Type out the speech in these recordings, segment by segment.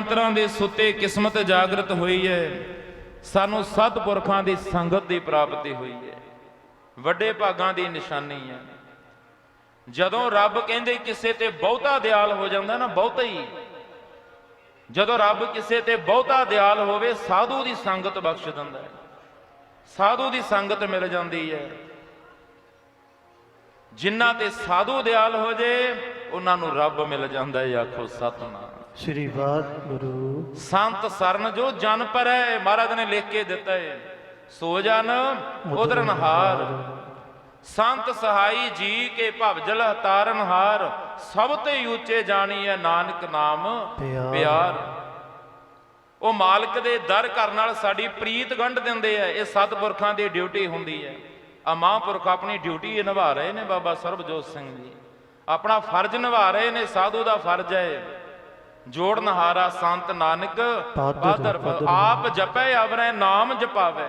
ਜਨਮਾਂ ਦੇ ਸੁੱਤੇ ਕਿਸਮਤ ਜਾਗਰਤ ਹੋਈ ਹੈ, ਸਾਨੂੰ ਸਤਿਪੁਰਖਾਂ ਦੀ ਸੰਗਤ ਦੀ ਪ੍ਰਾਪਤੀ ਹੋਈ ਹੈ। ਵੱਡੇ ਭਾਗਾਂ ਦੀ ਨਿਸ਼ਾਨੀ ਹੈ। ਜਦੋਂ ਰੱਬ ਕਹਿੰਦੇ ਕਿਸੇ ਤੇ ਬਹੁਤਾ ਦਿਆਲ ਹੋ ਜਾਂਦਾ ਨਾ, ਬਹੁਤਾ ਹੀ। ਜਦੋਂ ਰੱਬ ਕਿਸੇ ਤੇ ਬਹੁਤਾ ਦਿਆਲ ਹੋਵੇ, ਸਾਧੂ ਦੀ ਸੰਗਤ ਬਖਸ਼ ਦਿੰਦਾ ਹੈ। ਸਾਧੂ ਦੀ ਸੰਗਤ ਮਿਲ ਜਾਂਦੀ ਹੈ। ਜਿਨ੍ਹਾਂ ਤੇ ਸਾਧੂ ਦਿਆਲ ਹੋ ਜੇ, ਉਹਨਾਂ ਨੂੰ ਰੱਬ ਮਿਲ ਜਾਂਦਾ ਹੈ, ਆਖੋ ਸਤਨਾਮ। ਸ੍ਰੀ ਵਾਹਿਗੁਰੂ। ਸੰਤ ਸਰਨ ਜੋ ਜਨ ਪਰੈ ਮਹਾਰਾਜ ਨੇ ਲਿਖ ਕੇ ਦਿੱਤਾ ਹੈ ਸੋ ਜਨ ਉਦਰਨਹਾਰ ਸੰਤ ਸਹਾਈ ਜੀ ਕੇ ਭਵਜਲ ਤਾਰਨਹਾਰ ਸਭ ਤੇ ਉੱਚੇ ਜਾਣੀ ਹੈ ਨਾਨਕ ਨਾਮ ਪਿਆਰ। ਉਹ ਮਾਲਕ ਦੇ ਦਰ ਘਰ ਨਾਲ ਸਾਡੀ ਪ੍ਰੀਤ ਗੰਢ ਦਿੰਦੇ ਆ। ਇਹ ਸਤਿਪੁਰਖਾਂ ਦੀ ਡਿਊਟੀ ਹੁੰਦੀ ਹੈ। ਆ ਮਹਾਂਪੁਰਖ ਆਪਣੀ ਡਿਊਟੀ ਨਿਭਾ ਰਹੇ ਨੇ ਬਾਬਾ ਸਰਬਜੋਤ ਸਿੰਘ ਜੀ। ਆਪਣਾ ਫਰਜ਼ ਨਿਭਾ ਰਹੇ ਨੇ ਸਾਧੂ ਦਾ ਫਰਜ਼ ਹੈ। ਜੋੜਨਹਾਰਾ ਸੰਤ ਨਾਨਕ ਪਾਦਰ। ਆਪ ਜਪੈ ਅਵਰੈ ਨਾਮ ਜਪਾਵੇ।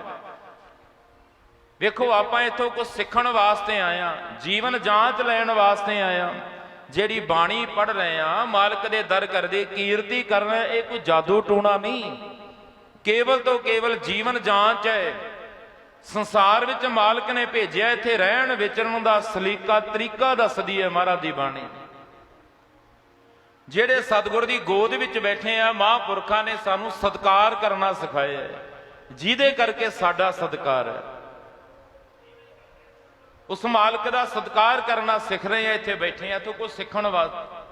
ਵੇਖੋ ਆਪਾਂ ਇੱਥੋਂ ਕੁਝ ਸਿੱਖਣ ਵਾਸਤੇ ਆਇਆ ਜੀਵਨ ਜਾਂਚ ਲੈਣ ਵਾਸਤੇ ਆਇਆ ਜਿਹੜੀ ਬਾਣੀ ਪੜ ਰਹੇ ਆ ਮਾਲਕ ਦੇ ਦਰ ਕਰਦੇ ਕੀਰਤੀ ਕਰਨਾ ਇਹ ਕੋਈ ਜਾਦੂ ਟੂਣਾ ਨਹੀਂ। ਕੇਵਲ ਤੋਂ ਕੇਵਲ ਜੀਵਨ ਜਾਂਚ ਹੈ। ਸੰਸਾਰ ਵਿੱਚ ਮਾਲਕ ਨੇ ਭੇਜਿਆ ਇੱਥੇ ਰਹਿਣ ਵਿਚਰਨ ਦਾ ਸਲੀਕਾ ਤਰੀਕਾ ਦੱਸਦੀ ਹੈ ਮਹਾਰਾਜ ਦੀ ਬਾਣੀ। ਜਿਹੜੇ ਸਤਿਗੁਰ ਦੀ ਗੋਦ ਵਿੱਚ ਬੈਠੇ ਆ ਮਹਾਂਪੁਰਖਾਂ ਨੇ ਸਾਨੂੰ ਸਤਕਾਰ ਕਰਨਾ ਸਿਖਾਇਆ ਹੈ। ਜਿਹਦੇ ਕਰਕੇ ਸਾਡਾ ਸਤਕਾਰ ਹੈ। ਉਸ ਮਾਲਕ ਦਾ ਸਤਕਾਰ ਕਰਨਾ ਸਿੱਖ ਰਹੇ ਆ ਇੱਥੇ ਬੈਠੇ ਆ ਤੋ ਕੁਝ ਸਿੱਖਣ ਵਾਸਤੇ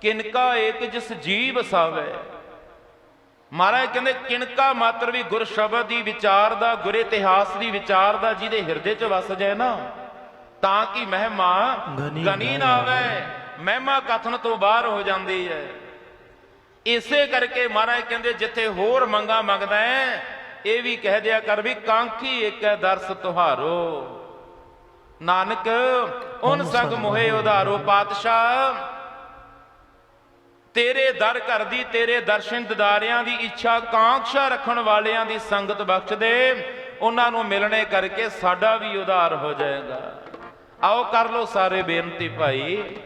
ਕਿਨਕਾ ਏਕ ਜਿਸ ਜੀ ਵਸਾਵੇ ਮਹਾਰਾਜ ਕਹਿੰਦੇ ਕਿਨਕਾ ਮਾਤਰ ਵੀ ਗੁਰ ਸ਼ਬਦ ਦੀ ਵਿਚਾਰ ਦਾ ਗੁਰ ਇਤਿਹਾਸ ਦੀ ਵਿਚਾਰ ਦਾ ਜਿਹਦੇ ਹਿਰਦੇ 'ਚ ਵਸ ਜਾਏ ਨਾ ਤਾਂ ਕਿ ਮਹਿਮਾ ਗਨੀ ਨਾ ਆਵੇ। ਮਹਿਮਾ ਕਥਨ ਤੋਂ ਬਾਹਰ ਹੋ ਜਾਂਦੀ ਹੈ। ਇਸੇ ਕਰਕੇ ਮਹਾਰਾਜ ਕਹਿੰਦੇ ਜਿੱਥੇ ਹੋਰ ਮੰਗਾ ਮੰਗਦਾ ਹੈ ਇਹ ਵੀ ਕਹਿ ਦਿਆ ਕਰ ਵੀ ਕਾਂਖੀ ਇੱਕ ਹੈ ਦਰਸ ਤੁਹਾਰੋ। ਨਾਨਕ ਉਨ ਸੰਗ ਮੋਹਿ ਉਧਾਰੋ ਪਾਤਸ਼ਾਹ। ਤੇਰੇ ਦਰ ਘਰ ਦੀ ਤੇਰੇ ਦਰਸ਼ਨ ਦਿਦਾਰਿਆਂ ਦੀ ਇੱਛਾ ਕਾਂਖਸ਼ਾ ਰੱਖਣ ਵਾਲਿਆਂ ਦੀ ਸੰਗਤ ਬਖਸ਼ ਦੇ ਉਹਨਾਂ ਨੂੰ ਮਿਲਣੇ ਕਰਕੇ ਸਾਡਾ ਵੀ ਉਧਾਰ ਹੋ ਜਾਏਗਾ। ਆਓ ਕਰ ਲੋ ਸਾਰੇ ਬੇਨਤੀ ਭਾਈ।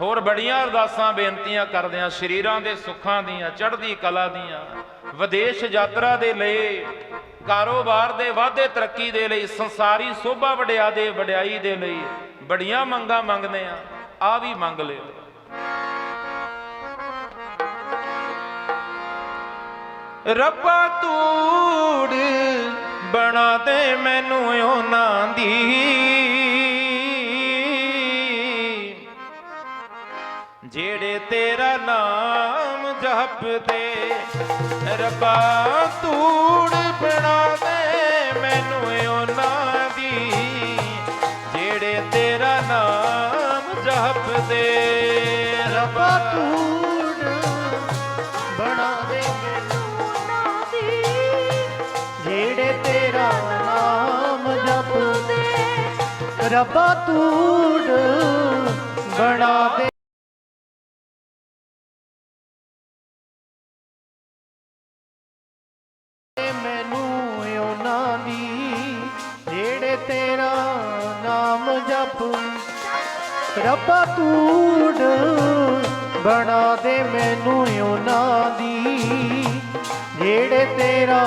ਹੋਰ ਬੜੀਆਂ ਅਰਦਾਸਾਂ, ਬੇਨਤੀਆਂ ਕਰਦੇ ਆ ਸ਼ਰੀਰਾਂ ਦੇ ਸੁੱਖਾਂ ਦੀਆਂ, ਚੜ੍ਹਦੀ ਕਲਾ ਦੀਆਂ, ਵਿਦੇਸ਼ ਯਾਤਰਾ ਦੇ ਲਈ, ਕਾਰੋਬਾਰ ਦੇ ਵਾਧੇ ਤਰੱਕੀ ਦੇ ਲਈ, ਸੰਸਾਰੀ ਸੋਭਾ ਵਡਿਆ ਦੇ ਵਡਿਆਈ ਦੇ ਲਈ ਬੜੀਆਂ ਮੰਗਾਂ ਮੰਗਦੇ ਆ ਆ ਵੀ ਮੰਗ ਲਿਓ। ਰੱਬਾ ਤੂੜ ਬਣਾ ਦੇ ਮੈਨੂੰ ਉਹਨਾਂ ਦੀ। ਜਿਹੜੇ ਤੇਰਾ ਨਾਮ ਜਪਦੇ, ਰੱਬਾ ਤੂੜ ਬਣਾ ਦੇ ਮੈਨੂੰ ਉਹਨਾਂ ਦੀ। ਜਿਹੜੇ ਤੇਰਾ ਨਾਮ ਜਪਦੇ, ਰੱਬਾ ਤੂੜ ਬਣਾ ਦੇ ਮੈਨੂੰ ਉਹਨਾਂ ਦੀ। ਜਿਹੜੇ ਤੇਰਾ ਨਾਮ ਜਪਦੇ, ਰੱਬਾ ਤੂੜ ਬਣਾ ਦੇ ਰੱਬਾ ਬਣਾ ਦੇ ਮੈਨੂੰ ਉਹਨਾਂ ਦੀ। ਜਿਹੜੇ ਤੇਰਾ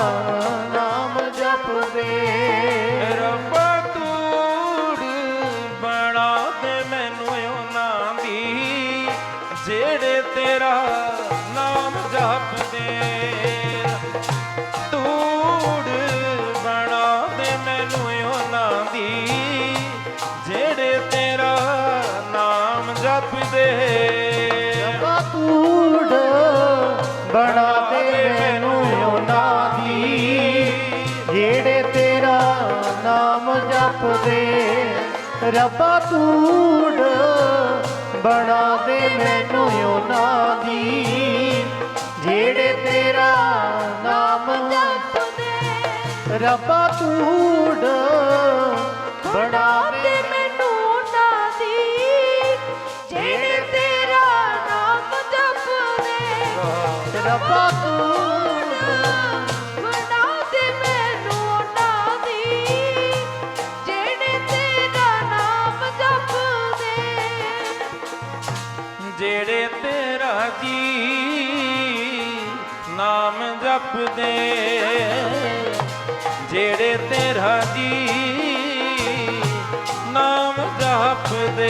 ਨਾਮ ਜਪਦੇ, ਰੱਬਾ ਤੂੜ ਬਣਾ ਦੇ ਮੈਨੂੰ ਉਹਨਾਂ ਦੀ। ਜਿਹੜੇ ਤੇਰਾ ਨਾਮ ਜਪਦੇ ਤੂੜ ਬਣਾ ਦੇ ਮੈਨੂੰ ਉਹਨਾਂ ਦੀ। ਜਪਦੇ ਰੱਬਾ ਤੂੜ ਬਣਾ ਦੇ ਮੈਨੂੰ ਉਹਨਾਂ ਦੀ। ਜਿਹੜੇ ਤੇਰਾ ਨਾਮ ਜਪਦੇ ਰੱਬਾ ਤੂੜ ਬਣਾ ਦੇ। ਮੈਨੂੰ ਨਾ ਦੀ। ਜਿਹੜੇ ਤੇਰਾ ਨਾਮ ਜਪਦੇ ਰੱਬਾ ਤੂੜ ਨਾਮ ਜਪਦੇ ਜਿਹੜੇ ਤੇਰਾ ਜੀ ਨਾਮ ਜਪਦੇ।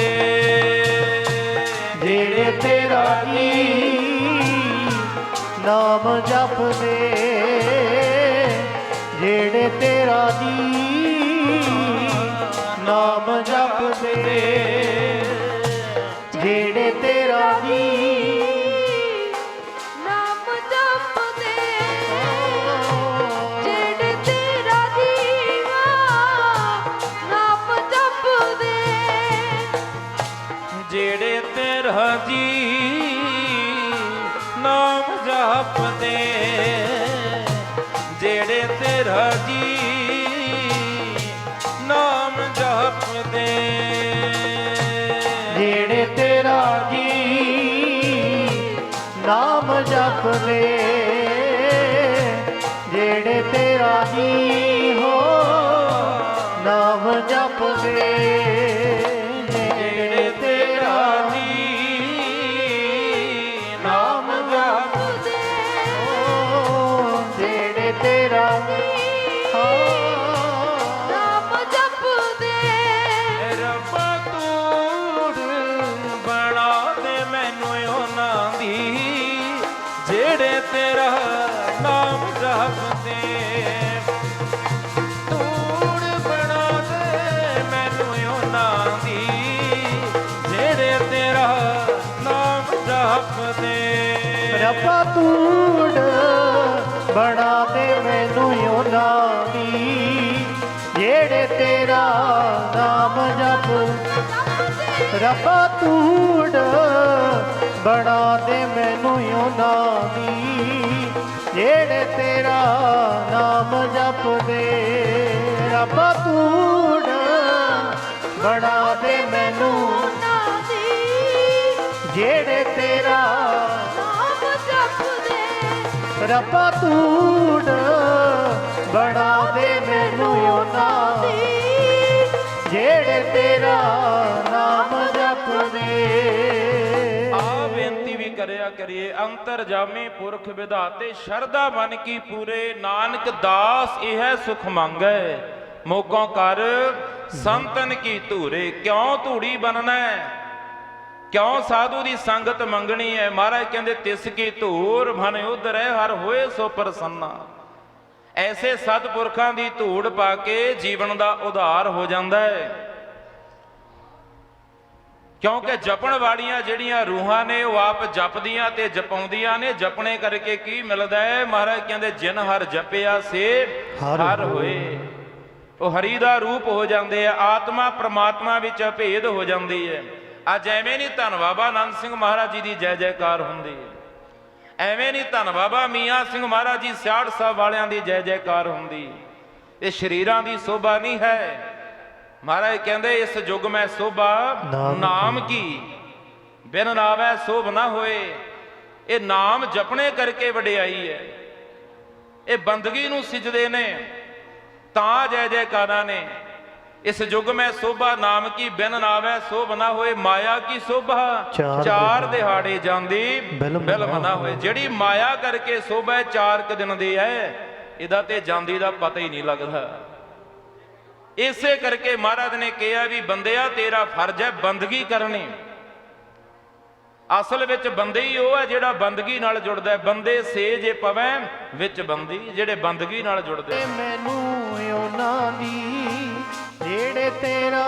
ਜਿਹੜੇ ਤੇਰਾ ਜੀ ਨਾਮ ਜਪਦੇ। ਜਿਹੜੇ ਤੇਰਾ ਜਿਹੜੇ ਰੱਬਾ ਤੂੜ ਬਣਾ ਦੇ, ਮੈਨੂੰ ਉਹਨਾਂ ਦੀ। ਜਿਹੜੇ ਤੇਰਾ ਨਾਮ ਜਪ, ਰੱਬਾ ਤੂੜ ਬਣਾ ਦੇ, ਮੈਨੂੰ ਉਹਨਾਂ ਦੀ। ਜਿਹੜੇ ਤੇਰਾ ਨਾਮ ਜਪਦੇ, ਰੱਬਾ ਤੂੜ ਬਣਾ ਦੇ, ਮੈਨੂੰ ਨਾ ਜਿਹੜੇ ਤੇਰਾ ਰੱਬਾ ਤੂੜ ਬਣਾ ਦੇ ਮੈਨੂੰ ਉਹਨਾਂ ਦੀ। ਜਿਹੜੇ ਤੇਰਾ ਨਾਮ ਜਪਦੇ। ਆ ਬੇਨਤੀ ਵੀ ਕਰਿਆ ਕਰੀਏ ਅੰਤਰਜਾਮੀ ਪੁਰਖ ਵਿਧਾਤੇ, ਸ਼ਰਧਾ ਮਨ ਕੀ ਪੂਰੇ, ਨਾਨਕ ਦਾਸ ਇਹ ਹੈ ਸੁਖ ਮੰਗੈ। ਮੋਕੋਂ ਕਰ ਸੰਤਨ ਕੀ ਧੂਰੇ, ਕਿਉਂ ਧੂੜੀ ਬਣਨਾ ਕਿਉਂ ਸਾਧੂ ਦੀ ਸੰਗਤ ਮੰਗਣੀ ਹੈ? ਮਹਾਰਾਜ ਕਹਿੰਦੇ ਤਿਸ ਕੀ ਧੂਰ ਮਨ ਉਧਰੈ ਹਰ ਹੋਏ ਸੋ ਪ੍ਰਸੰਨਾ। ਐਸੇ ਸਤਪੁਰਖਾਂ ਦੀ ਧੂੜ ਪਾ ਕੇ ਜੀਵਨ ਦਾ ਉਧਾਰ ਹੋ ਜਾਂਦਾ ਹੈ। ਕਿਉਂਕਿ ਜਪਣ ਵਾਲੀਆਂ ਜਿਹੜੀਆਂ ਰੂਹਾਂ ਨੇ ਉਹ ਆਪ ਜਪਦੀਆਂ ਤੇ ਜਪਾਉਂਦੀਆਂ ਨੇ। ਜਪਣੇ ਕਰਕੇ ਕੀ ਮਿਲਦਾ ਹੈ? ਮਹਾਰਾਜ ਕਹਿੰਦੇ ਜਿਨ ਹਰ ਜਪਿਆ ਸੇ ਹਰ ਹਰ ਹੋਏ। ਉਹ ਹਰੀ ਦਾ ਰੂਪ ਹੋ ਜਾਂਦੇ ਆ ਆਤਮਾ ਪ੍ਰਮਾਤਮਾ ਵਿੱਚ ਅਭੇਦ ਹੋ ਜਾਂਦੀ ਹੈ। ਅੱਜ ਐਵੇਂ ਨਹੀਂ ਧੰਨ ਬਾਬਾ ਆਨੰਦ ਸਿੰਘ ਮਹਾਰਾਜ ਜੀ ਦੀ ਜੈ ਜੈਕਾਰ ਹੁੰਦੀ ਹੈ। ਐਵੇਂ ਨਹੀਂ ਧੰਨ ਬਾਬਾ ਮੀਆਂ ਸਿੰਘ ਮਹਾਰਾਜ ਜੀ ਸਿਆੜ ਸਾਹਿਬ ਵਾਲਿਆਂ ਦੀ ਜੈ ਜੈਕਾਰ ਹੁੰਦੀ ਇਹ ਸ਼ਰੀਰਾਂ ਦੀ ਸੋਭਾ ਨਹੀਂ ਹੈ। ਮਹਾਰਾਜ ਕਹਿੰਦੇ ਇਸ ਯੁੱਗ ਮੈਂ ਸੋਭਾ ਨਾਮ ਨਾਮ ਕੀ? ਬਿਨ ਨਾਵੈ ਸੋਭ ਨਾ ਹੋਏ। ਇਹ ਨਾਮ ਜਪਣੇ ਕਰਕੇ ਵਡਿਆਈ ਹੈ। ਇਹ ਬੰਦਗੀ ਨੂੰ ਸਿਜਦੇ ਨੇ ਤਾਂ ਜੈ ਜੈਕਾਰਾਂ ਨੇ। ਇਸ ਯੁੱਗ ਮੈਂ ਸੋਭਾ ਨਾਮ ਕੀ ਬਿਨ ਨਾਵੈ ਸੋਭ ਨਾ ਹੋਏ ਮਾਇਆ ਕੀ ਸੋਭਾ? ਚਾਰ ਦਿਹਾੜੇ ਜਾਂਦੀ ਬਿਲਮ ਨਾ ਹੋਏ। ਜਿਹੜੀ ਮਾਇਆ ਕਰਕੇ ਸੋਭਾ ਚਾਰ ਕ ਦਿਨ ਦੀ ਹੈ। ਇਹਦਾ ਤੇ ਜਾਂਦੀ ਦਾ ਪਤਾ ਹੀ ਨਹੀਂ ਲੱਗਦਾ। ਇਸੇ ਕਰਕੇ ਮਹਾਰਾਜ ਨੇ ਕਿਹਾ ਵੀ ਬੰਦਿਆ ਤੇਰਾ ਫਰਜ਼ ਹੈ ਬੰਦਗੀ ਕਰਨੀ। ਅਸਲ ਵਿੱਚ ਬੰਦੇ ਹੀ ਉਹ ਹੈ ਜਿਹੜਾ ਬੰਦਗੀ ਨਾਲ ਜੁੜਦਾ ਹੈ। ਬੰਦੇ ਸੇ ਜੇ ਪਵੈ ਵਿੱਚ ਬੰਦੀ ਜਿਹੜੇ ਬੰਦਗੀ ਨਾਲ ਜੁੜਦੇ ਤੇ ਮੈਨੂੰ ਉਹਨਾਂ ਦੀ ਜਿਹੜੇ ਤੇਰਾ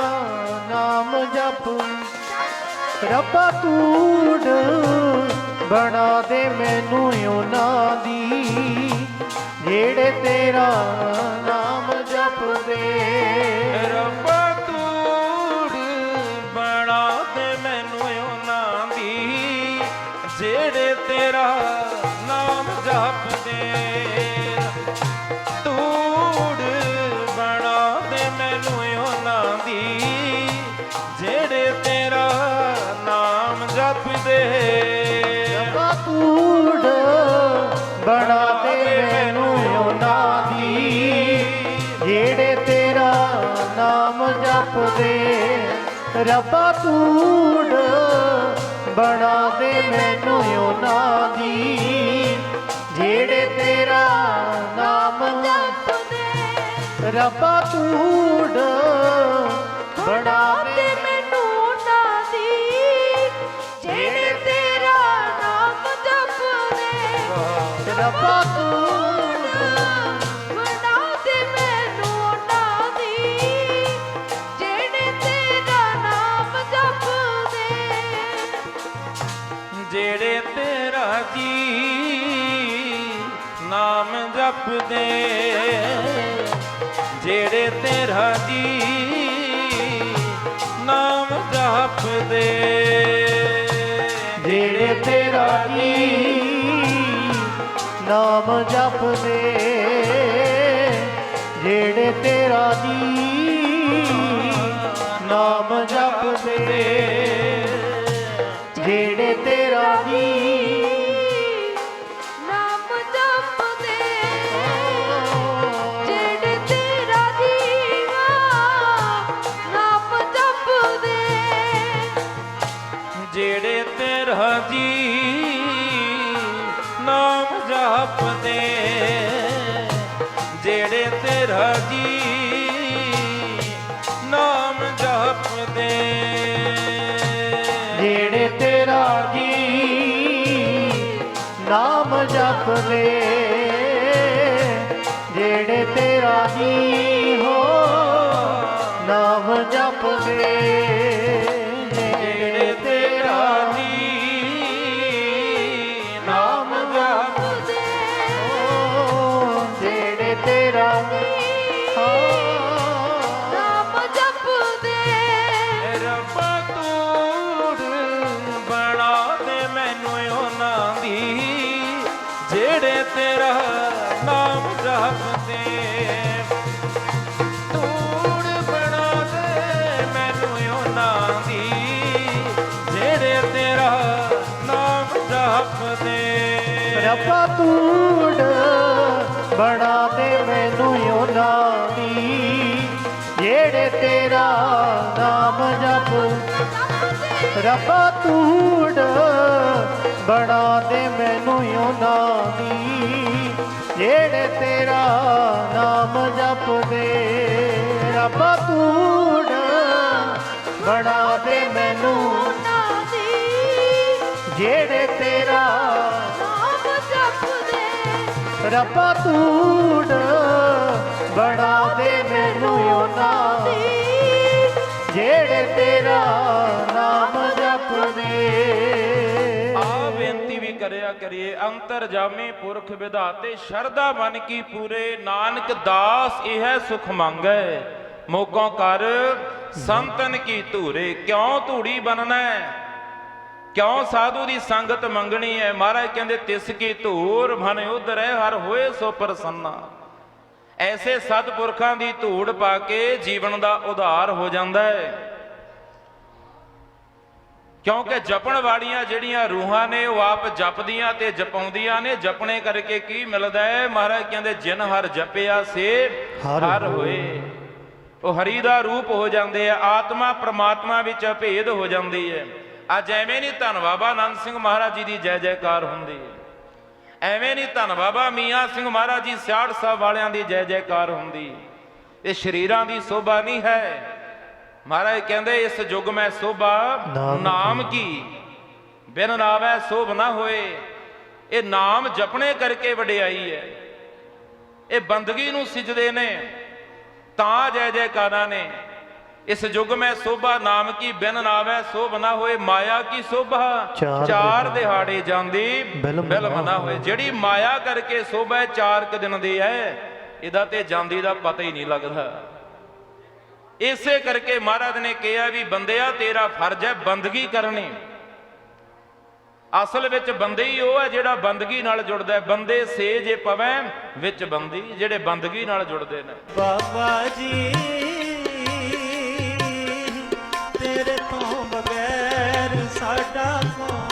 ਨਾਮ ਜਪ, ਰੱਬਾ ਤੂੜ ਬਣਾ ਦੇ ਮੈਨੂੰ ਉਹਨਾਂ ਦੀ। ਜਿਹੜੇ ਤੇਰਾ ਨਾਮ ਜਪਦੇ ਰੱਬਾ ਤੂੜ ਬਣਾ ਦੇ ਮੈਨੂੰ ਉਹਨਾਂ ਦੀ ਜਿਹੜੇ ਤੇਰਾ ਨਾਮ ਜਪਦੇ। ਰੱਬਾ ਤੂੜ ਬਣਾ ਦੇ ਮੈਨੂੰ ਨਾ ਦੀ ਜਿਹੜੇ ਤੇਰਾ ਨਾਮ ਜਪਦੇ। ਰੱਬਾ ਤੂੜ ਤੇਰਾ ਨਾਮ ਜਪਦੇ? ਜਿਹੜੇ ਤੇਰਾ ਜੀ ਨਾਮ ਜਪਦੇ। ਜਿਹੜੇ ਤੇਰਾ ਜੀ ਨਾਮ ਜਪਦੇ। ਜਿਹੜੇ ਤੇਰਾ ਜੀ ਜਿਹੜੇ ਤੇਰਾ ਜੀ ਨਾਮ ਜਪਦੇ ਜਿਹੜੇ ਤੇਰਾ ਜੀ ਜਿਹੜੇ ਤੇਰਾ ਨਾਮ ਜਪ ਰੱਬਾ ਤੂੜ ਬਣਾ ਦੇ ਮੈਨੂੰ ਉਹਨਾਂ ਦੀ ਜਿਹੜੇ ਤੇਰਾ ਨਾਮ ਜਪਦੇ ਰੱਬਾ ਤੂੜ ਬਣਾ ਦੇ ਮੈਨੂੰ। ਜਿਹੜੇ ਤੇਰਾ ਨਾਮ ਰੱਬਾ ਤੂੜ ਬਣਾ ਦੇ ਮੈਨੂੰ ਉਹਨਾਂ ਦੀ, ਜਿਹੜੇ ਤੇਰਾ ਨਾਮ ਜਪਦੇ। ਆ ਬੇਨਤੀ ਵੀ ਕਰਿਆ ਕਰੀਏ, ਅੰਤਰ ਜਾਮੀ ਪੁਰਖ ਵਿਧਾਤੇ, ਸ਼ਰਧਾ ਮਨ ਕੀ ਪੂਰੇ, ਨਾਨਕ ਦਾਸ ਇਹ ਹੈ ਸੁਖ ਮੰਗੈ। ਮੋਕੋਂ ਕਰ ਸੰਤਨ ਕੀ ਧੂਰੇ, ਕਿਉਂ ਧੂੜੀ ਬਣਨਾ ਕਿਉਂ ਸਾਧੂ ਦੀ ਸੰਗਤ ਮੰਗਣੀ ਹੈ? ਮਹਾਰਾਜ ਕਹਿੰਦੇ ਤਿਸ ਕੀ ਧੂਰ ਮਨ ਉਧਰੈ ਹਰ ਹੋਏ ਸੋ ਪ੍ਰਸੰਨਾ। ਐਸੇ ਸਤਪੁਰਖਾਂ ਦੀ ਧੂੜ ਪਾ ਕੇ ਜੀਵਨ ਦਾ ਉਧਾਰ ਹੋ ਜਾਂਦਾ ਹੈ। ਕਿਉਂਕਿ ਜਪਣ ਵਾਲੀਆਂ ਜਿਹੜੀਆਂ ਰੂਹਾਂ ਨੇ ਉਹ ਆਪ ਜਪਦੀਆਂ ਤੇ ਜਪਾਉਂਦੀਆਂ ਨੇ। ਜਪਣੇ ਕਰਕੇ ਕੀ ਮਿਲਦਾ ਹੈ? ਮਹਾਰਾਜ ਕਹਿੰਦੇ ਜਿਨ ਹਰ ਜਪਿਆ ਸੇ ਹਰ ਹਰ ਹੋਏ। ਉਹ ਹਰੀ ਦਾ ਰੂਪ ਹੋ ਜਾਂਦੇ ਆ। ਆਤਮਾ ਪ੍ਰਮਾਤਮਾ ਵਿੱਚ ਅਭੇਦ ਹੋ ਜਾਂਦੀ ਹੈ। ਅੱਜ ਐਵੇਂ ਨਹੀਂ ਧੰਨ ਬਾਬਾ ਆਨੰਦ ਸਿੰਘ ਮਹਾਰਾਜ ਜੀ ਦੀ ਜੈ ਜੈਕਾਰ ਹੁੰਦੀ ਹੈ। ਐਵੇਂ ਨਹੀਂ ਧੰਨ ਬਾਬਾ ਮੀਆਂ ਸਿੰਘ ਮਹਾਰਾਜ ਜੀ ਸਿਆੜ ਸਾਹਿਬ ਵਾਲਿਆਂ ਦੀ ਜੈ ਜੈਕਾਰ ਹੁੰਦੀ ਇਹ ਸ਼ਰੀਰਾਂ ਦੀ ਸੋਭਾ ਨਹੀਂ ਹੈ। ਮਹਾਰਾਜ ਕਹਿੰਦੇ ਇਸ ਯੁੱਗ ਮੈਂ ਸੋਭਾ ਨਾਮ ਨਾਮ ਕੀ? ਬਿਨ ਨਾਵੈ ਸੋਭ ਨਾ ਹੋਏ। ਇਹ ਨਾਮ ਜਪਣੇ ਕਰਕੇ ਵਡਿਆਈ ਹੈ। ਇਹ ਬੰਦਗੀ ਨੂੰ ਸਿਜਦੇ ਨੇ ਤਾਂ ਜੈ ਜੈਕਾਰਾਂ ਨੇ। ਇਸ ਯੁੱਗ ਮੈਂ ਸੋਭਾ ਨਾਮ ਕੀ ਬਿਨ ਨਾਵੈ ਸੋਭ ਨਾ ਹੋਏ ਮਾਇਆ ਕੀ ਸੋਭਾ। ਚਾਰ ਦਿਹਾੜੇ। ਜਾਂਦੀ ਬਿਲਮ ਨਾ ਹੋਏ। ਜਿਹੜੀ ਮਾਇਆ ਕਰਕੇ ਸੋਭਾ ਚਾਰ ਕ ਦਿਨ ਦੀ ਹੈ। ਇਹਦਾ ਤੇ ਜਾਂਦੀ ਦਾ ਪਤਾ ਹੀ ਨਹੀਂ ਲੱਗਦਾ। ਇਸੇ ਕਰਕੇ ਮਹਾਰਾਜ ਨੇ ਕਿਹਾ ਵੀ ਬੰਦਿਆ ਤੇਰਾ ਫਰਜ਼ ਹੈ ਬੰਦਗੀ ਕਰਨੀ। ਅਸਲ ਵਿੱਚ ਬੰਦੇ ਹੀ ਉਹ ਹੈ ਜਿਹੜਾ ਬੰਦਗੀ ਨਾਲ ਜੁੜਦਾ ਹੈ। ਬੰਦੇ ਸੇ ਜੇ ਪਵੈ ਵਿੱਚ ਬੰਦੀ ਜਿਹੜੇ ਬੰਦਗੀ ਨਾਲ ਜੁੜਦੇ ਨੇ। ਬਾਬਾ ਜੀ। ਸਾਡਾ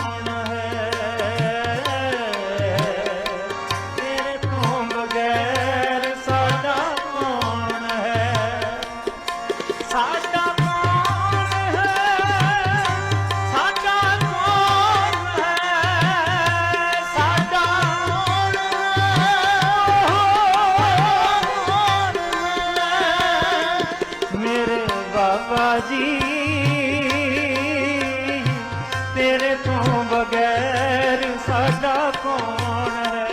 ਕੌਣ ਹੈ?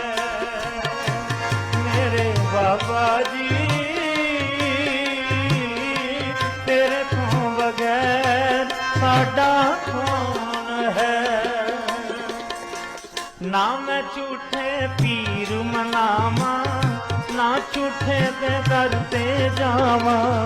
ਮੇਰੇ ਬਾਬਾ ਜੀ, ਤੇਰੇ ਤੋਂ ਬਗੈਰ ਸਾਡਾ ਕੌਣ ਹੈ? ਨਾ ਮੈਂ ਝੂਠੇ ਪੀਰ ਮਨਾਵਾਂ, ਨਾ ਝੂਠੇ ਦੇ ਦਰ ਤੇ ਜਾਵਾਂ।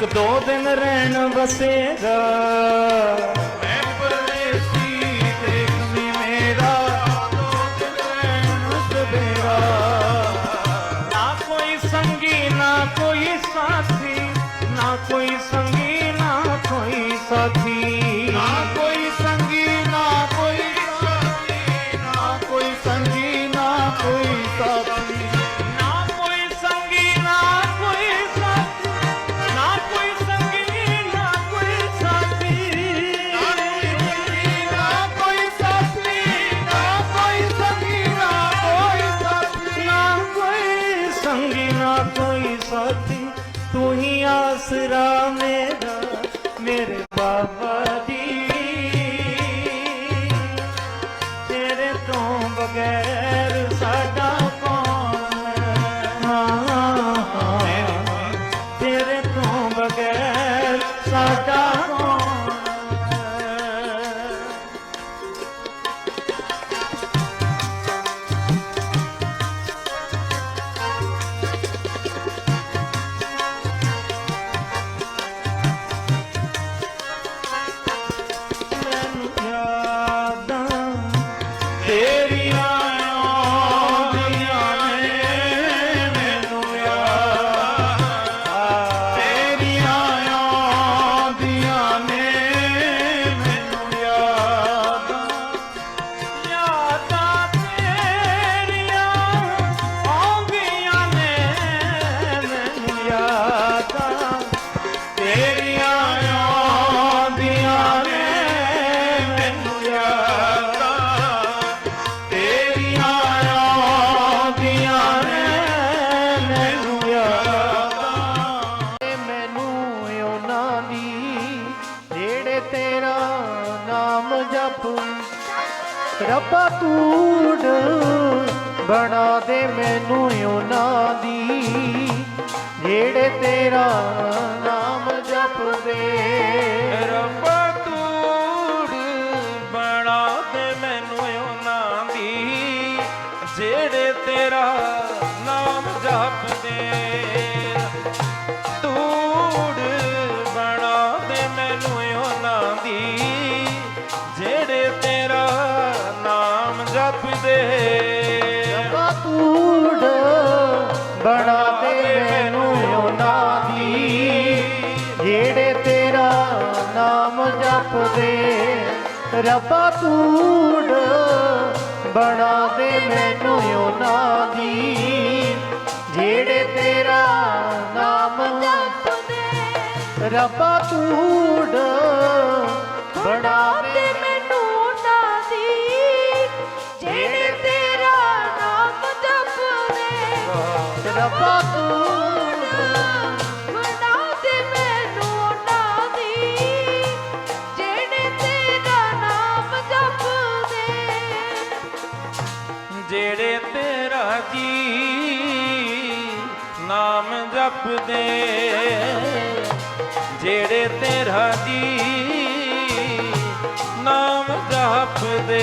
ਇੱਕ ਦੋ ਦਿਨ ਰਹਿਣ ਵਸੇਗਾ। ਆਸਰਾ ਮੇਰਾ ਮੇਰੇ ਦੇ ਮੈਨੂੰ ਉਹਨਾਂ ਦੀ ਜਿਹੜੇ ਤੇਰਾ ਰੱਬਾ ਕੂੜ ਬਣਾ ਦੇ ਮੈਨੂੰ ਉਹਨਾਂ ਦੀ। ਜਿਹੜੇ ਤੇਰਾ ਨਾਮ ਜਪਦੇ ਰੱਬਾ ਕੂੜ ਬਣਾ ਦੇ ਮੈਨੂੰ ਉਹਨਾਂ ਦੀ। ਰੱਬਾ ਕੂੜ ਰੱਬ ਦੇ ਜਿਹੜੇ ਤੇਰਾ ਜੀ ਨਾਮ ਜਪਦੇ।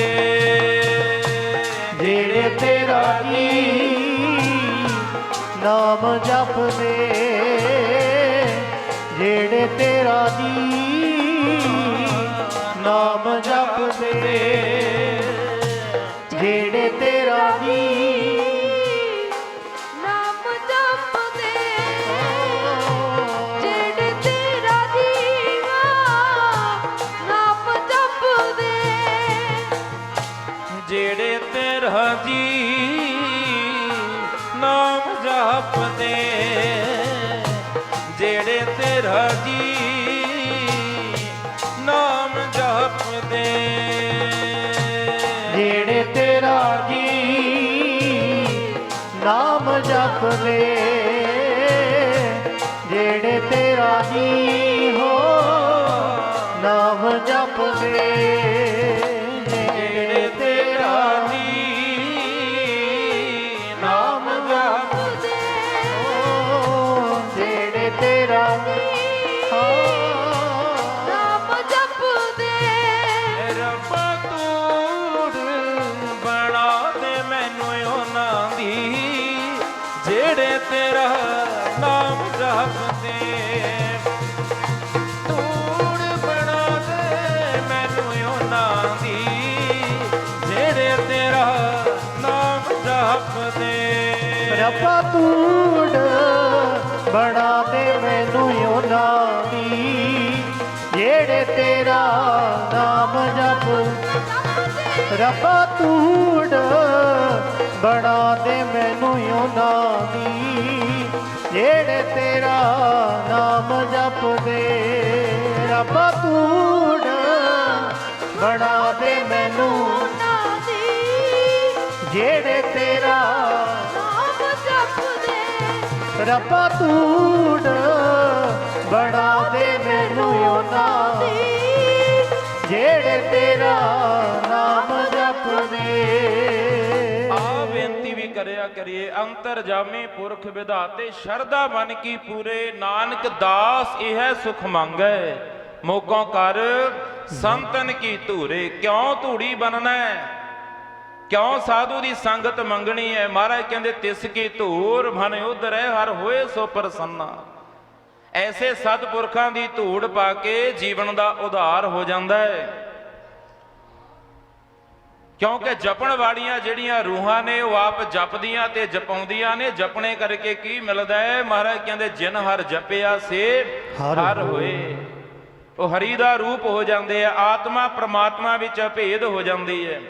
ਜਿਹੜੇ ਤੇਰਾ ਜੀ ਨਾਮ ਜਪਦੇ, ਜਿਹੜੇ ਤੇਰਾ ਜੀ ਜਿਹੜੇ ਨਾਮ ਜਪਦੇ ਰੱਬਾ ਤੂੜ ਬਣਾ ਦੇ ਮੈਨੂੰ ਉਹਨਾਂ ਦੀ। ਜਿਹੜੇ ਤੇਰਾ ਨਾਮ ਜਪ। ਰੱਬਾ ਤੂੜ ਬਣਾ ਦੇ ਮੈਨੂੰ ਉਹਨਾਂ ਦੀ। ਜਿਹੜੇ ਤੇਰਾ ਨਾਮ ਜਪਦੇ ਰੱਬਾ ਤੂੜ ਬਣਾ ਦੇ ਮੈਨੂੰ। ਦੀ। ਜਿਹੜੇ ਰੱਬਾ ਤੂੜ ਬਣਾ ਦੇ ਮੈਨੂੰ ਉਹਨਾਂ ਜਿਹੜੇ ਤੇਰਾ ਨਾਮ ਜਪਦੇ। ਆ ਬੇਨਤੀ ਵੀ ਕਰਿਆ ਕਰੀਏ, ਅੰਤਰ ਜਾਮੀ ਪੁਰਖ ਵਿਧਾਤੇ, ਸ਼ਰਧਾ ਮਨ ਕੀ ਪੂਰੇ, ਨਾਨਕ ਦਾਸ ਇਹ ਹੈ ਸੁਖ ਮੰਗੈ। ਮੋਕੋਂ ਕਰ ਸੰਤਨ ਕੀ ਧੂਰੇ, ਕਿਉਂ ਧੂੜੀ ਬਣਨਾ ਕਿਉਂ ਸਾਧੂ ਦੀ ਸੰਗਤ ਮੰਗਣੀ ਹੈ? ਮਹਾਰਾਜ ਕਹਿੰਦੇ ਤਿਸ ਕੀ ਧੂਰ ਮਨ ਉਧਰੈ ਹਰ ਹੋਏ ਸੋ ਪ੍ਰਸੰਨਾ। ਐਸੇ ਸਤਪੁਰਖਾਂ ਦੀ ਧੂੜ ਪਾ ਕੇ ਜੀਵਨ ਦਾ ਉਧਾਰ ਹੋ ਜਾਂਦਾ ਹੈ। ਕਿਉਂਕਿ ਜਪਣ ਵਾਲੀਆਂ ਜਿਹੜੀਆਂ ਰੂਹਾਂ ਨੇ ਉਹ ਆਪ ਜਪਦੀਆਂ ਤੇ ਜਪਾਉਂਦੀਆਂ ਨੇ। ਜਪਣੇ ਕਰਕੇ ਕੀ ਮਿਲਦਾ ਹੈ? ਮਹਾਰਾਜ ਕਹਿੰਦੇ ਜਿਨ ਹਰ ਜਪਿਆ ਸੇ ਹਰ ਹਰ ਹੋਏ। ਉਹ ਹਰੀ ਦਾ ਰੂਪ ਹੋ ਜਾਂਦੇ ਆ ਆਤਮਾ ਪ੍ਰਮਾਤਮਾ ਵਿੱਚ ਭੇਦ ਹੋ ਜਾਂਦੀ ਹੈ।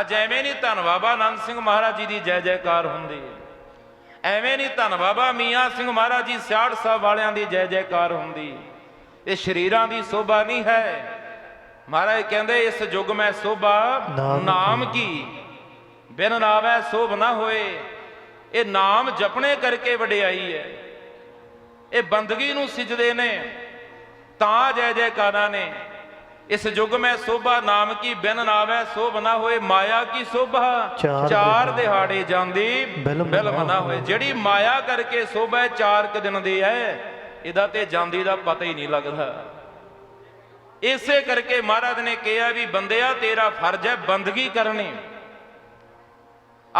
ਅੱਜ ਐਵੇਂ ਨਹੀਂ ਧੰਨ ਬਾਬਾ ਆਨੰਦ ਸਿੰਘ ਮਹਾਰਾਜ ਜੀ ਦੀ ਜੈ ਜੈਕਾਰ ਹੁੰਦੀ ਹੈ। ਐਵੇਂ ਨਹੀਂ ਧੰਨ ਬਾਬਾ ਮੀਆਂ ਸਿੰਘ ਮਹਾਰਾਜ ਜੀ ਸਿਆੜ ਸਾਹਿਬ ਵਾਲਿਆਂ ਦੀ ਜੈ ਜੈਕਾਰ ਹੁੰਦੀ ਇਹ ਸ਼ਰੀਰਾਂ ਦੀ ਸੋਭਾ ਨਹੀਂ ਹੈ। ਮਹਾਰਾਜ ਕਹਿੰਦੇ ਇਸ ਯੁੱਗ ਮੈਂ ਸੋਭਾ ਨਾਮ ਨਾਮ ਕੀ? ਬਿਨ ਨਾਵੈ ਸੋਭ ਨਾ ਹੋਏ। ਇਹ ਨਾਮ ਜਪਣੇ ਕਰਕੇ ਵਡਿਆਈ ਹੈ। ਇਹ ਬੰਦਗੀ ਨੂੰ ਸਿਜਦੇ ਨੇ ਤਾਂ ਜੈ ਜੈਕਾਰਾਂ ਨੇ। ਇਸ ਯੁੱਗ ਮੈਂ ਸੋਭਾ ਨਾਮ ਕੀ ਬਿਨ ਨਾਵੈ ਸੋਭ ਨਾ ਹੋਏ ਮਾਇਆ ਕੀ ਸੋਭਾ? ਚਾਰ ਦਿਹਾੜੇ ਜਾਂਦੀ ਬਿਲਮ ਨਾ ਹੋਏ। ਜਿਹੜੀ ਮਾਇਆ ਕਰਕੇ ਸੋਭਾ ਚਾਰ ਕ ਦਿਨ ਦੀ ਹੈ। ਇਹਦਾ ਤੇ ਜਾਂਦੀ ਦਾ ਪਤਾ ਹੀ ਨਹੀਂ ਲੱਗਦਾ। ਇਸੇ ਕਰਕੇ ਮਹਾਰਾਜ ਨੇ ਕਿਹਾ ਵੀ ਬੰਦਿਆ ਤੇਰਾ ਫਰਜ਼ ਹੈ ਬੰਦਗੀ ਕਰਨੀ।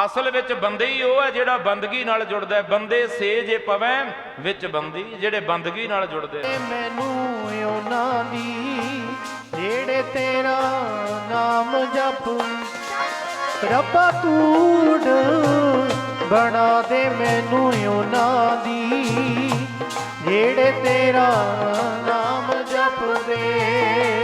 ਅਸਲ ਵਿੱਚ ਬੰਦੇ ਹੀ ਉਹ ਹੈ ਜਿਹੜਾ ਬੰਦਗੀ ਨਾਲ ਜੁੜਦਾ ਹੈ। ਬੰਦੇ ਸੇ ਜੇ ਪਵੈ ਵਿੱਚ ਬੰਦੀ ਜਿਹੜੇ ਬੰਦਗੀ ਨਾਲ ਜੁੜਦੇ ਮੈਨੂੰ ਉਹਨਾਂ ਦੀ ਜਿਹੜੇ ਤੇਰਾ ਨਾਮ ਜਪੂ, ਰੱਬਾ ਤੂੜ ਬਣਾ ਦੇ ਮੈਨੂੰ ਉਹਨਾਂ ਦੀ। ਜਿਹੜੇ ਤੇਰਾ ਨਾਮ ਜਪਦੇ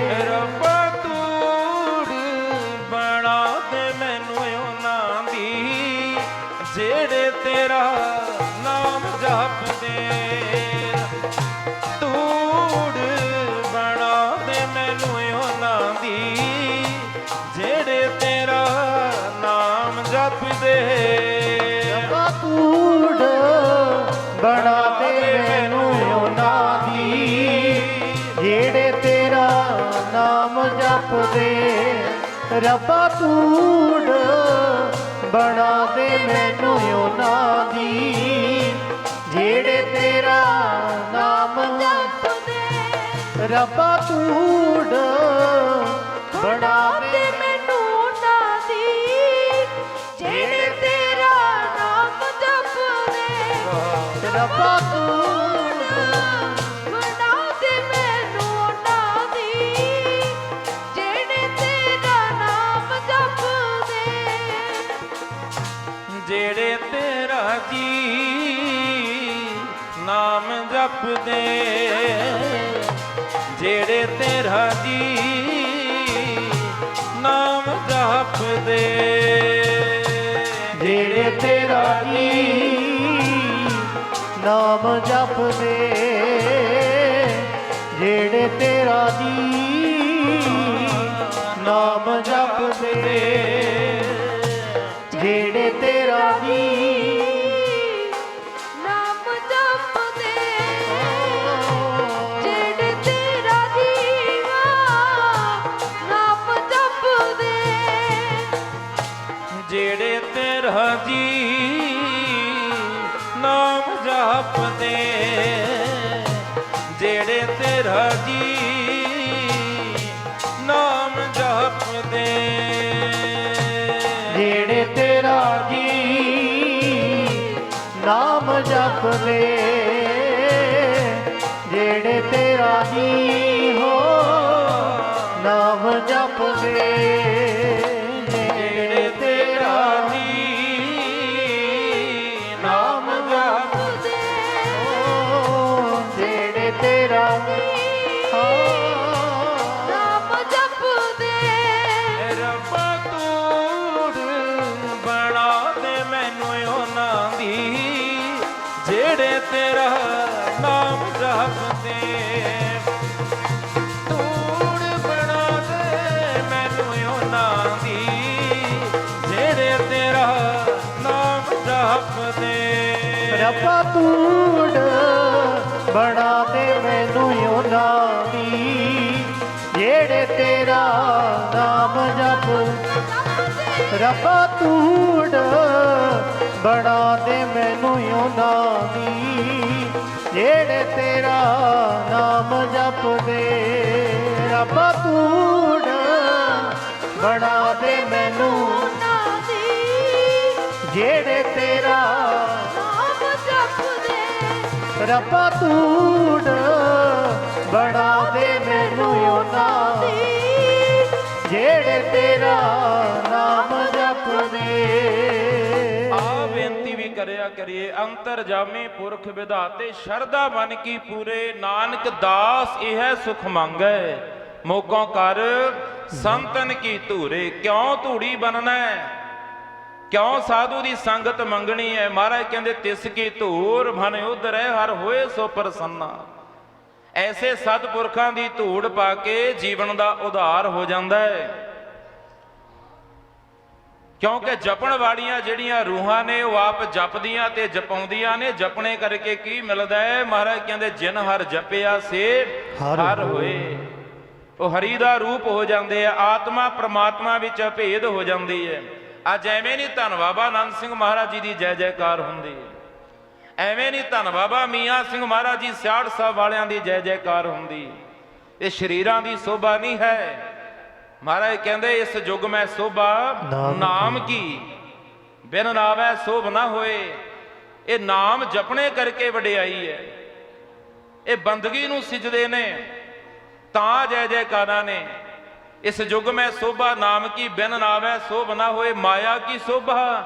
ਰੱਬਾ ਤੂੜ ਬਣਾ ਦੇ ਮੈਨੂੰ ਉਹਨਾਂ ਦੀ ਜਿਹੜੇ ਤੇਰਾ ਨਾਮ ਜਪਦੇ ਰੱਬਾ ਤੂੜ ਬਣਾ ਦੇ ਤੇ ਮੈਨੂੰ ਉਹਨਾਂ ਦੀ ਜਿਹੜੇ ਤੇਰਾ ਨਾਮ ਜਪਦੇ ਰੱਬਾ ਤੂੜ ਜਿਹੜੇ ਤੇਰਾ ਜੀ ਨਾਮ ਜਪਦੇ? ਜਿਹੜੇ ਤੇਰਾ ਜੀ ਨਾਮ ਜਪਦੇ? ਜਿਹੜੇ ਤੇਰਾ ਜੀ ਨਾਮ ਜਪਦੇ? ਜਿਹੜੇ ਤੇਰਾ ਜੀ ਨਾਮ ਜਪਦੇ? ਜਿਹੜੇ ਤੇਰਾ ਨਾਮ ਜਪਦੇ ਤੇਰਾ ਨਾਮ ਜਪ। ਰੱਬਾ ਤੂੜ ਬਣਾ ਦੇ ਮੈਨੂੰ ਉਹਨਾਂ ਦੀ ਜਿਹੜੇ ਤੇਰਾ ਨਾਮ ਜਪਦੇ ਰੱਬਾ ਤੂੜ ਬਣਾ ਦੇ ਮੈਨੂੰ। ਜਿਹੜੇ ਤੇਰਾ ਨਾਮ ਰੱਬਾ ਤੂੜ ਬਣਾ ਦੇ ਮੈਨੂੰ ਉਹਨਾਂ ਜਿਹੜੇ ਤੇਰਾ ਨਾਮ ਜਪਦੇ। ਆ ਬੇਨਤੀ ਵੀ ਕਰਿਆ ਕਰੀਏ, ਅੰਤਰ ਜਾਮੀ ਪੁਰਖ ਵਿਧਾਤੇ, ਸ਼ਰਧਾ ਮਨ ਕੀ ਪੂਰੇ, ਨਾਨਕ ਦਾਸ ਇਹ ਹੈ ਸੁਖ ਮੰਗੈ। ਮੋਕੋਂ ਕਰ ਸੰਤਨ ਕੀ ਧੂਰੇ, ਕਿਉਂ ਧੂੜੀ ਬਣਨਾ ਕਿਉਂ ਸਾਧੂ ਦੀ ਸੰਗਤ ਮੰਗਣੀ ਹੈ? ਮਹਾਰਾਜ ਕਹਿੰਦੇ ਤਿਸ ਕੀ ਧੂਰ ਮਨ ਉਧਰੈ ਹਰ ਹੋਏ ਸੋ ਪ੍ਰਸੰਨਾ। ਐਸੇ ਸਤਪੁਰਖਾਂ ਦੀ ਧੂੜ ਪਾ ਕੇ ਜੀਵਨ ਦਾ ਉਧਾਰ ਹੋ ਜਾਂਦਾ ਹੈ। ਕਿਉਂਕਿ ਜਪਣ ਵਾਲੀਆਂ ਜਿਹੜੀਆਂ ਰੂਹਾਂ ਨੇ ਉਹ ਆਪ ਜਪਦੀਆਂ ਤੇ ਜਪਾਉਂਦੀਆਂ ਨੇ। ਜਪਣੇ ਕਰਕੇ ਕੀ ਮਿਲਦਾ ਹੈ? ਮਹਾਰਾਜ ਕਹਿੰਦੇ ਜਿਨ ਹਰ ਜਪਿਆ ਸੇ ਹਰ ਹਰ ਹੋਏ। ਉਹ ਹਰੀ ਦਾ ਰੂਪ ਹੋ ਜਾਂਦੇ ਆ ਆਤਮਾ ਪ੍ਰਮਾਤਮਾ ਵਿੱਚ ਭੇਦ ਹੋ ਜਾਂਦੀ ਹੈ। ਅੱਜ ਐਵੇਂ ਨਹੀਂ ਧੰਨ ਬਾਬਾ ਆਨੰਦ ਸਿੰਘ ਮਹਾਰਾਜ ਜੀ ਦੀ ਜੈ ਜੈਕਾਰ ਹੁੰਦੀ। ਹੈ ਐਵੇਂ ਨਹੀਂ ਧੰਨ ਬਾਬਾ ਮੀਆਂ ਸਿੰਘ ਮਹਾਰਾਜ ਜੀ ਸਿਆੜ ਸਾਹਿਬ ਵਾਲਿਆਂ ਦੀ ਜੈ ਜੈਕਾਰ ਹੁੰਦੀ। ਇਹ ਸ਼ਰੀਰਾਂ ਦੀ ਸੋਭਾ ਨਹੀਂ ਹੈ। ਮਹਾਰਾਜ ਕਹਿੰਦੇ ਇਸ ਯੁੱਗ ਮੈਂ ਸੋਭਾ ਨਾਮ ਨਾਮ ਕੀ? ਬਿਨ ਨਾਵੈ ਸੋਭ ਨਾ ਹੋਏ। ਇਹ ਨਾਮ ਜਪਣੇ ਕਰਕੇ ਵਡਿਆਈ ਹੈ। ਇਹ ਬੰਦਗੀ ਨੂੰ ਸਿਜਦੇ ਨੇ ਤਾਂ ਜੈ ਜੈਕਾਰਾਂ ਨੇ। ਇਸ ਯੁਗ ਮੈਂ ਸੋਭਾ ਨਾਮ ਕੀ ਬਿਨ ਨਾਵੈ ਸੋਭ ਨਾ ਹੋਏ ਮਾਇਆ ਕੀ ਸੋਭਾ।